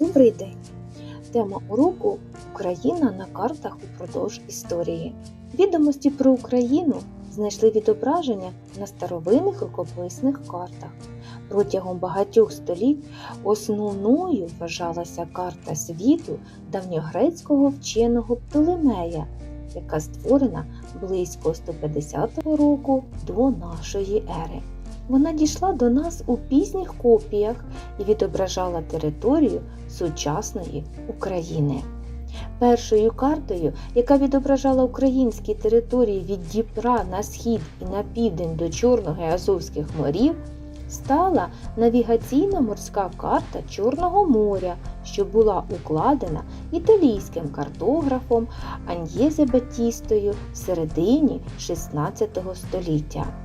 Добрий день! Тема уроку Україна на картах упродовж історії. Відомості про Україну знайшли відображення на старовинних рукописних картах. Протягом багатьох століть основною вважалася карта світу давньогрецького вченого Птолемея, яка створена близько 150 року до нашої ери. Вона дійшла до нас у пізніх копіях і відображала територію сучасної України. Першою картою, яка відображала українські території від Дніпра на схід і на південь до Чорного і Азовських морів, стала навігаційна морська карта Чорного моря, що була укладена італійським картографом Аньєзе Батістою в середині 16 століття.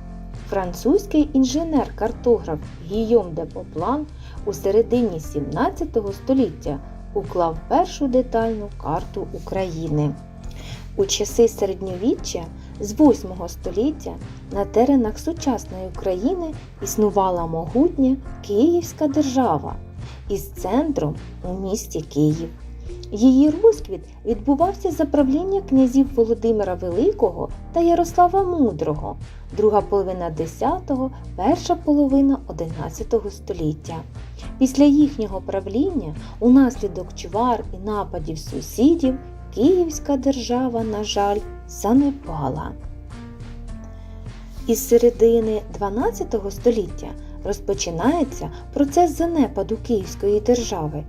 Французький інженер-картограф Гійом де Поплан у середині 17 століття уклав першу детальну карту України. У часи середньовіччя з 8 століття на теренах сучасної України існувала могутня Київська держава із центром у місті Київ. Її розквіт відбувався за правління князів Володимира Великого та Ярослава Мудрого, друга половина 10-го, перша половина 11 століття. Після їхнього правління, унаслідок чвар і нападів сусідів, Київська держава, на жаль, занепала. Із середини 12 століття розпочинається процес занепаду Київської держави.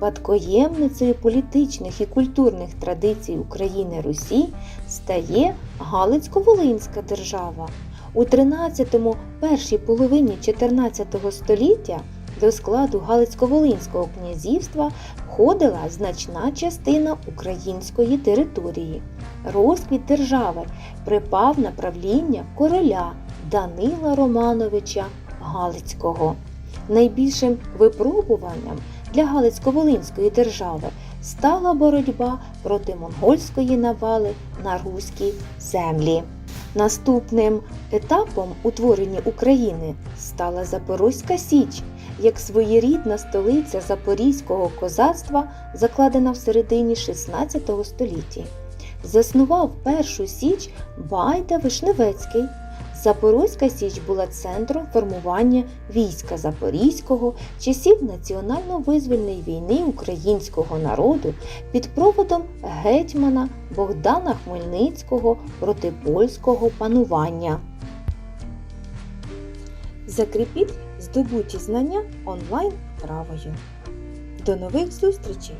Спадкоємницею політичних і культурних традицій України Русі стає Галицько-Волинська держава. У 13-му першій половині 14 століття до складу Галицько-Волинського князівства входила значна частина української території. Розквіт держави припав на правління короля Данила Романовича Галицького. Найбільшим випробуванням для Галицько-Волинської держави стала боротьба проти монгольської навали на руській землі. Наступним етапом утворення України стала Запорозька Січ, як своєрідна столиця запорізького козацтва, закладена в середині 16 століття. Заснував першу січ Байда Вишневецький. Запорозька Січ була центром формування війська Запорізького часів національно-визвольної війни українського народу під проводом гетьмана Богдана Хмельницького проти польського панування. Закріпіть здобуті знання онлайн правою. До нових зустрічей!